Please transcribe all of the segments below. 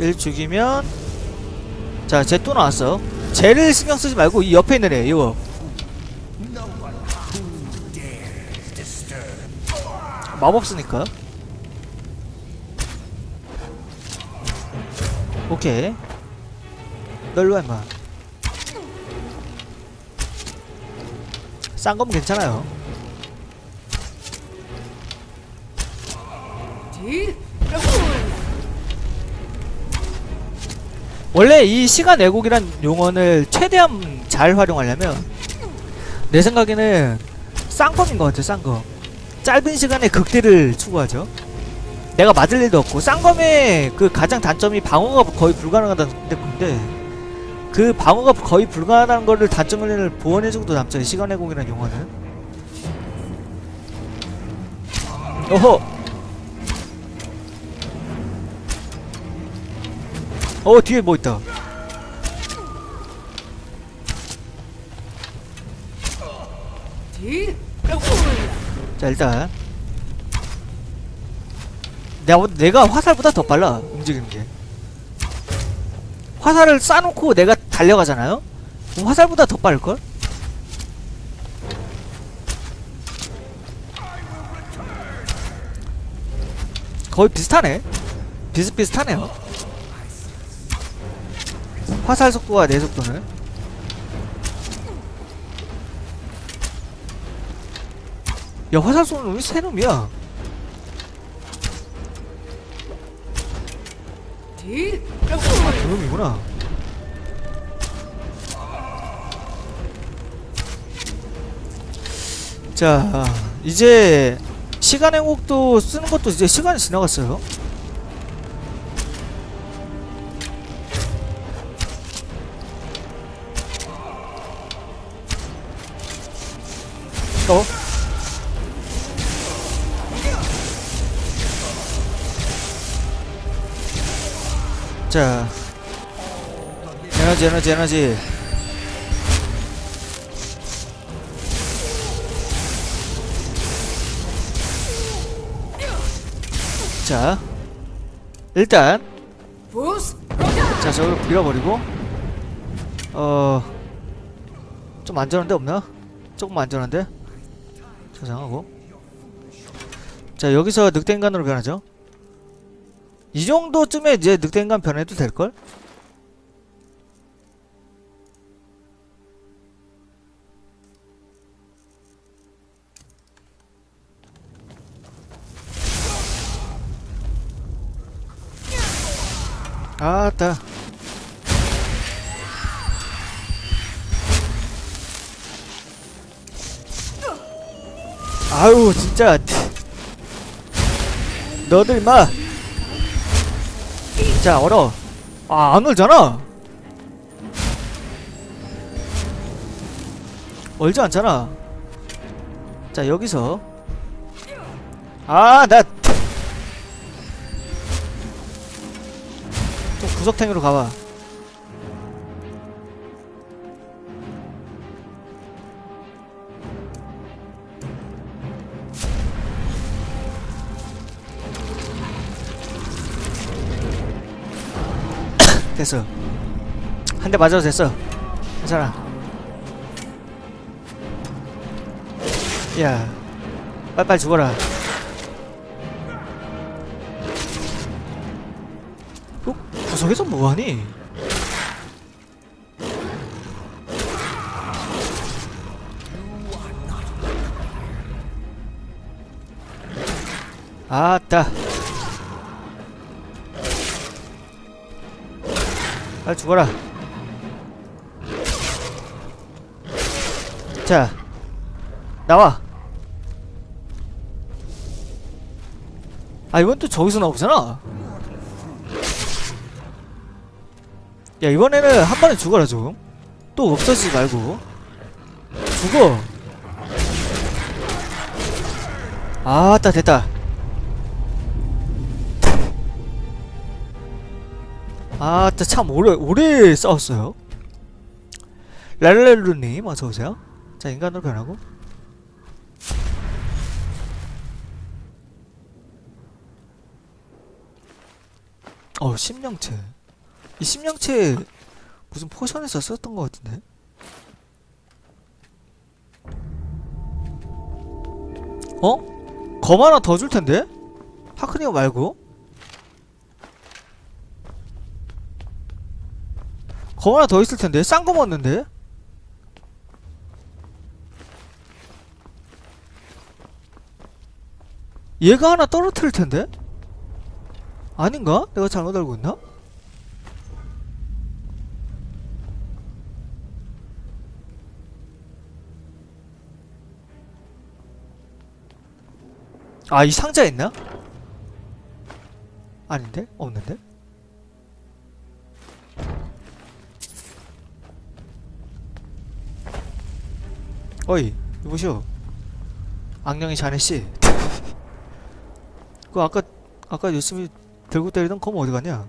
얘를 죽이면 자쟤 또 나왔어. 쟤를 신경 쓰지 말고 이 옆에 있는 애 이거. 마법 쓰니까. 오케이. 널로 임마. 싼 거면 괜찮아요 원래 이 시간 왜곡이란 용어를 최대한 잘 활용하려면 내 생각에는 쌍검인 것 같아 쌍검. 짧은 시간에 극딜을 추구하죠. 내가 맞을 일도 없고 쌍검의 그 가장 단점이 방어가 거의 불가능하다는 건데 그 방어가 거의 불가능하다는 거를 단점을 보완해주고도 남죠. 이 시간 왜곡이라는 용어는. 어허 어 뒤에 뭐 있다. 자 일단. 내가, 내가 화살보다 더 빨라 움직이는 게. 화살을 쏴놓고 내가 달려가잖아요? 화살보다 더 빠를걸? 거의 비슷하네. 비슷비슷하네요 화살 속도와 내 속도는? 야 화살 쏘는 놈이 새 놈이야. 아 저놈이구나. 자 이제 시간 행복도 쓰는 것도 이제 시간이 지나갔어요 에너지 에너지 에너지 자 일단 자 저걸 밀어버리고 어좀 안전한데 없나? 조금 안전한데? 저장하고 자 여기서 늑대인간으로 변하죠 이 정도쯤에 이제 늑대인간 변해도 될걸? 아따 아유 진짜 너들 마. 자 얼어. 아 안 얼잖아. 얼지 않잖아. 자 여기서 아나 좀 구석탱이로 가봐. 됐어. 한 대 맞아도 됐어. 괜찮아. 야, 빨빨 죽어라. 구석에서 뭐하니? 아따. 빨리 죽어라. 자, 나와. 아 이건 또 저기서 나오잖아. 야 이번에는 한 번에 죽어라 좀. 또 없어지지 말고. 죽어. 아따 됐다. 아따 참 오래 오래 싸웠어요. 랄랄루님 어서 오세요. 자 인간으로 변하고. 어 심령체 이 심령체 무슨 포션에서 썼던 것 같은데 어? 검 하나 더 줄 텐데? 하크니어 말고? 검 하나 더 있을 텐데? 싼거 먹었는데? 얘가 하나 떨어뜨릴 텐데? 아닌가? 내가 잘못 알고 있나? 아, 이 상자 있나? 아닌데? 없는데? 어이, 이보시오. 악령이 자네씨. 그 아까, 아까 열심히 들고 때리던 검 어디 갔냐?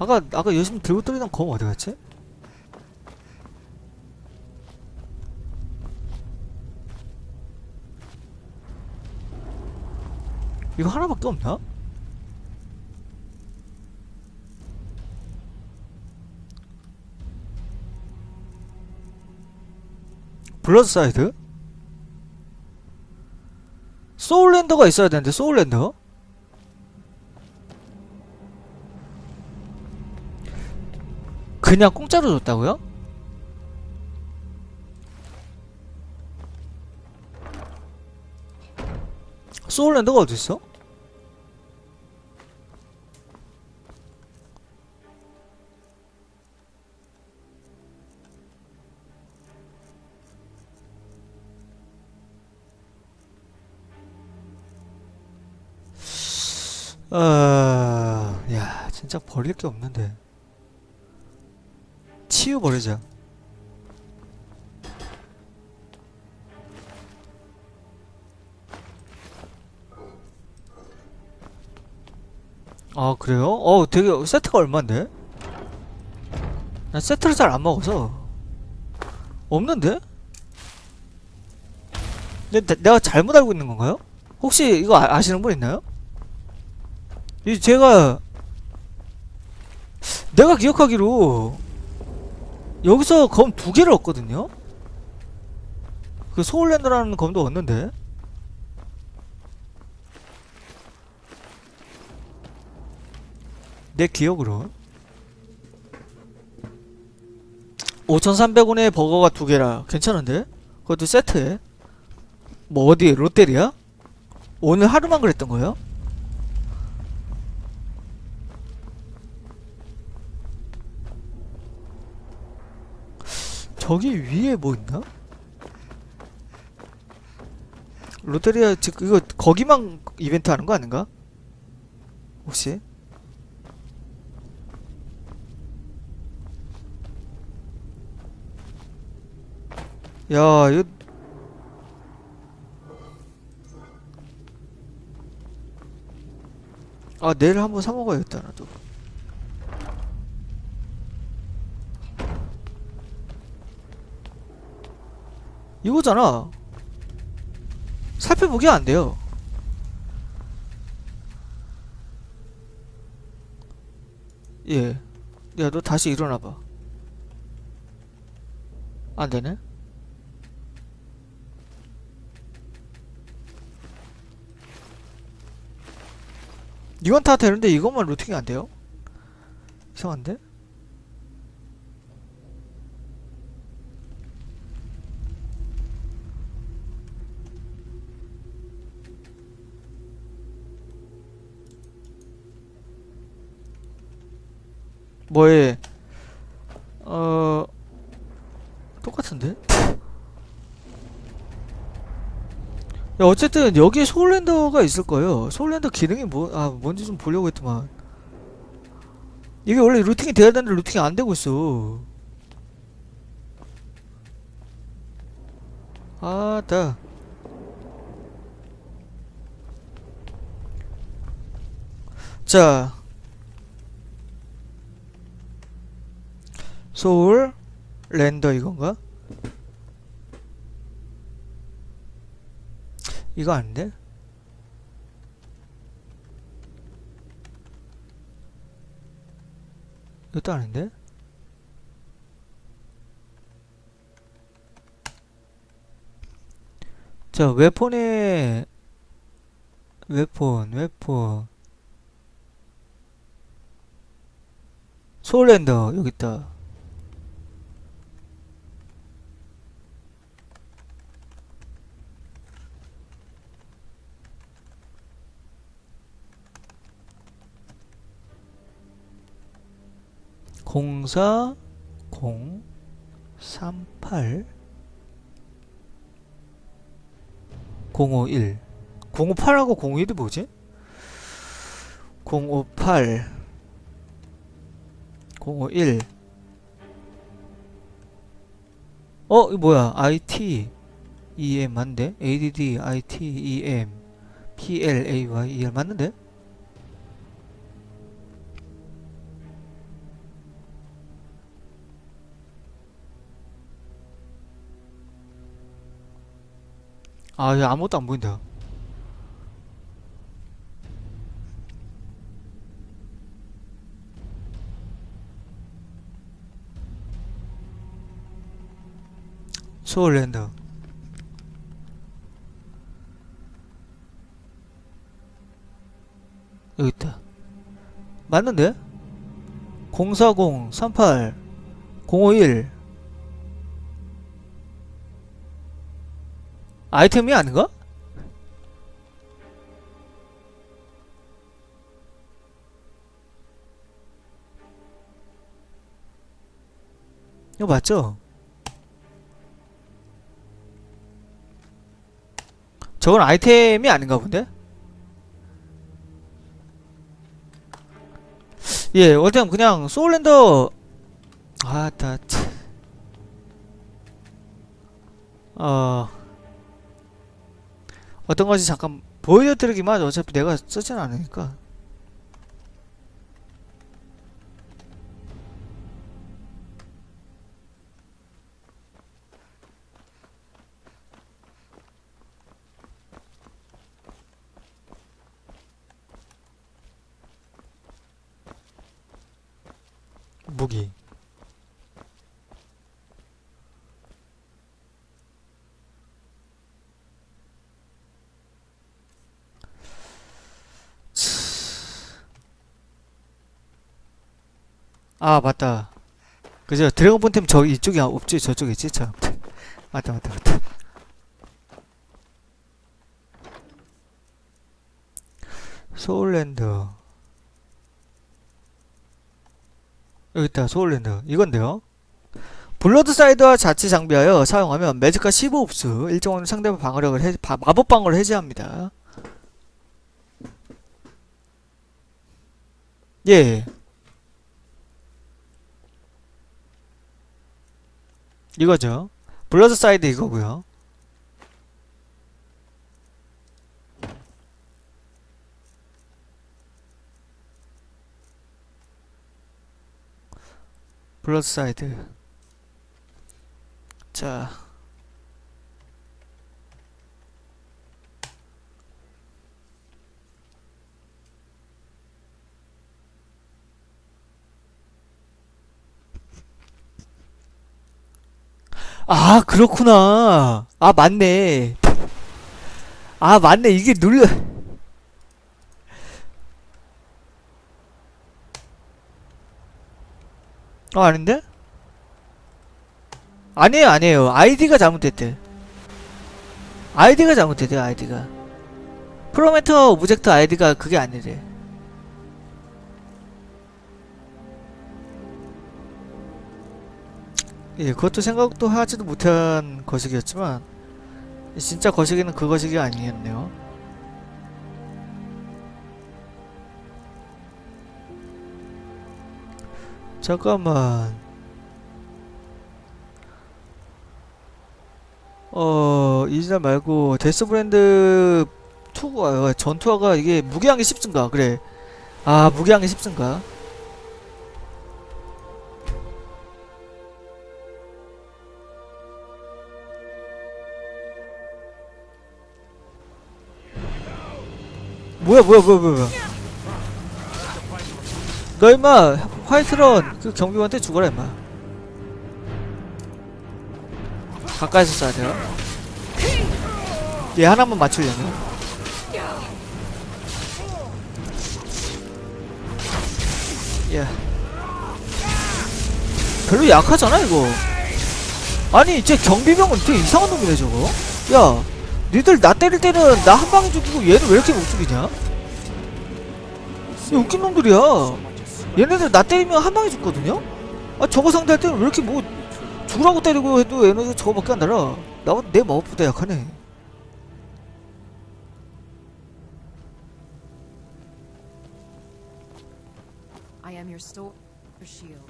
아까, 아까 열심히 들고 때리던 검 어디 갔지? 이거 하나밖에 없나? 블러드 사이드? 소울랜더가 있어야 되는데 소울랜더? 그냥 공짜로 줬다고요? 소울랜더가 어딨어? 아, 야, 진짜 버릴 게 없는데. 치유 버리자. 아, 그래요? 어, 되게 세트가 얼만데? 난 세트를 잘 안 먹어서. 없는데? 내, 내- 내가 잘못 알고 있는 건가요? 혹시 이거 아, 아시는 분 있나요? 이 제가 내가 기억하기로 여기서 검 두 개를 얻거든요. 그 소울랜드라는 검도 얻는데. 내 기억으로 5,300원에 버거가 두 개라 괜찮은데? 그것도 세트에 뭐 어디 롯데리아? 오늘 하루만 그랬던 거예요? 저기 위에 뭐 있나? 롯데리아 지금 이거 거기만 이벤트 하는 거 아닌가? 혹시? 야, 이거 아, 내일 한번 사 먹어야겠다, 나도. 이거잖아. 살펴보기 안 돼요. 예. 야, 너 다시 일어나봐. 안 되네? 이건 다 되는데 이것만 루팅이 안 돼요? 이상한데? 뭐에 어 똑같은데? 야 어쨌든 여기에 소울랜더가 있을 거예요. 소울랜더 기능이 뭐 아 뭔지 좀 보려고 했더만 이게 원래 루팅이 돼야 되는데 루팅이 안 되고 있어. 아 따 자 소울 랜더 이건가? 이거 아닌데? 이것도 아닌데? 자 웹폰에 웹폰, 웹폰 소울랜더 여기 있다 공사 공 삼팔 공오일 공오팔하고 공오일이 뭐지? 공오팔 공오일 어 이거 뭐야 IT EM 맞는데? ADD IT EM PLAY ER 맞는데? 아, 야, 아무것도 안 보인다. 소울랜드. 여기 있다. 맞는데? 040 38 051 아이템이 아닌가? 이거 맞죠? 저건 아이템이 아닌가 본데? 예, 어쨌든 그냥 소울랜더 아따 참. 어 어떤 것이 잠깐 보여드리기만. 어차피 내가 쓰진 않으니까. 무기. 아 맞다. 그죠? 드래곤 본 템 저 이쪽이 없지? 저쪽에 있지? 참 맞다 맞다 맞다. 소울랜드 여기 있다 소울랜드 이건데요. 블러드사이드와 자치 장비하여 사용하면 매직과 15흡수 일정 어느 상대방 방어력을 해, 바, 마법 방어를 해제합니다. 예 이거죠. 블러드 사이드 이거고요. 블러드 사이드. 자. 아, 그렇구나. 아, 맞네. 아, 맞네. 이게 눌려. 어, 아닌데? 아니에요, 아니에요. 아이디가 잘못됐대. 아이디가 잘못됐대, 아이디가. 프로메터 오브젝트 아이디가 그게 아니래. 예, 그것도 생각도 하지도 못한 거식이었지만 진짜 거식이는 그 거식이 아니었네요. 잠깐만. 어, 이지날 말고 데스 브랜드 2가 전투화가 이게 무게한 게 10승가 그래. 아, 무게한 게 10승가? 뭐야 뭐야 뭐야 뭐야 너 임마 화이트런 그 경비원한테 죽어라 임마. 가까이서 쏴야 돼요? 얘 하나만 맞추려면? 예. 별로 약하잖아 이거. 아니 쟤 경비병은 되게 이상한 놈이네 저거. 야 니들 나 때릴 때는 나 한 방에 죽이고 얘는 왜 이렇게 못 죽이냐 이 웃긴 놈들이야 얘네들 나 때리면 한 방에 죽거든요? 아 저거 상대할 때는 왜 이렇게 뭐 죽으라고 때리고 해도 얘네들 저거밖에 안 달아 나보다 내 마법보다 약하네 I am your store shield.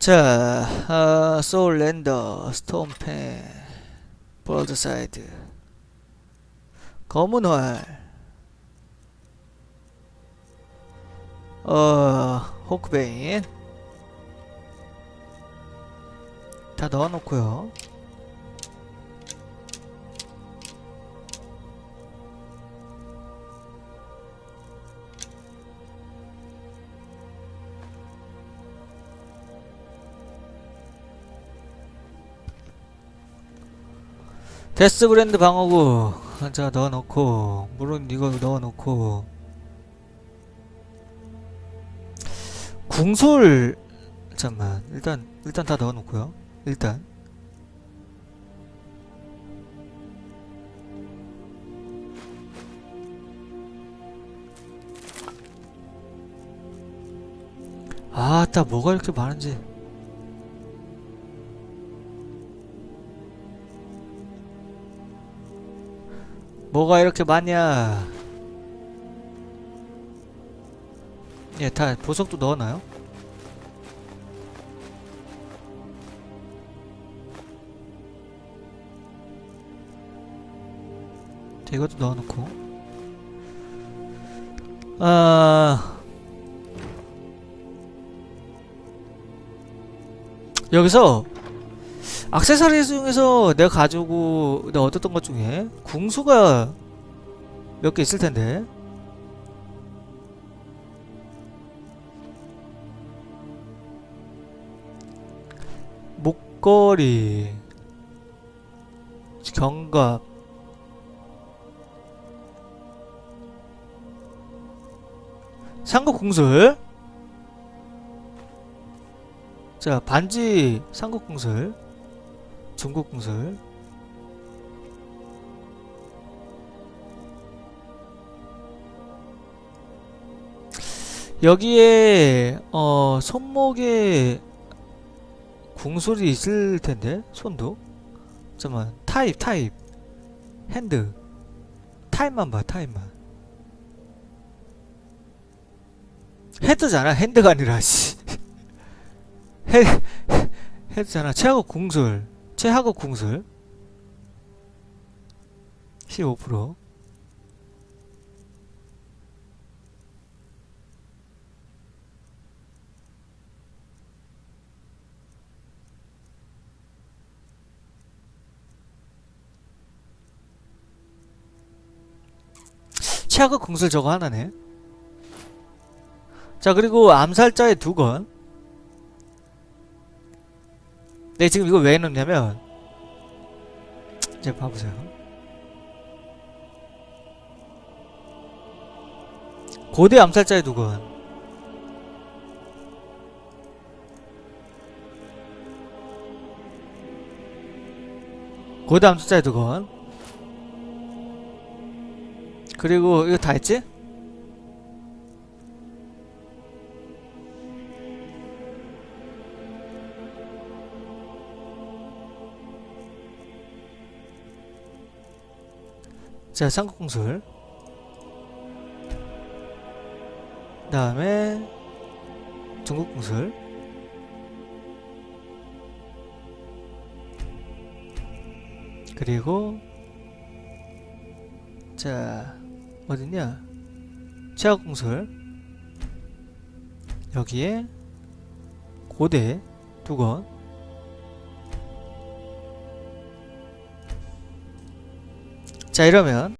자, 아, 소울 랜더, 스톰펜, 브로드사이드, 검은 활, 어, 호크베인 다 넣어놓고요. 데스 브랜드 방어구 자 넣어놓고 물론 이거 넣어놓고. 궁솔 잠만 일단 일단 다 넣어놓고요. 일단. 아따 뭐가 이렇게 많은지 뭐가 이렇게 많냐? 예, 다 보석도 넣어놔요. 자, 이것도 넣어놓고. 아 여기서 액세서리 중에서 내가 가지고 내가 얻었던 것 중에 궁수가 몇 개 있을 텐데. 목걸이 견갑 상급 궁술. 자 반지 상급 궁술 중국 궁술 여기에 어 손목에 궁술이 있을 텐데 손도? 잠깐만 타입 타입. 핸드. 타입만 봐 타입만. 헤드잖아 핸드가 아니라 씨. 헤, 헤드잖아 최하급 궁술 최하급 궁술 15% 최하급 궁술 저거 하나네. 자 그리고 암살자의 두건 네 지금 이거 왜 넣냐면 이제 봐보세요. 고대 암살자의 두건 고대 암살자의 두건 그리고 이거 다 했지? 자, 삼국공술. 다음에 중국공술. 그리고 자, 어딨냐? 최학공술. 여기에 고대 두 건. 자, 이러면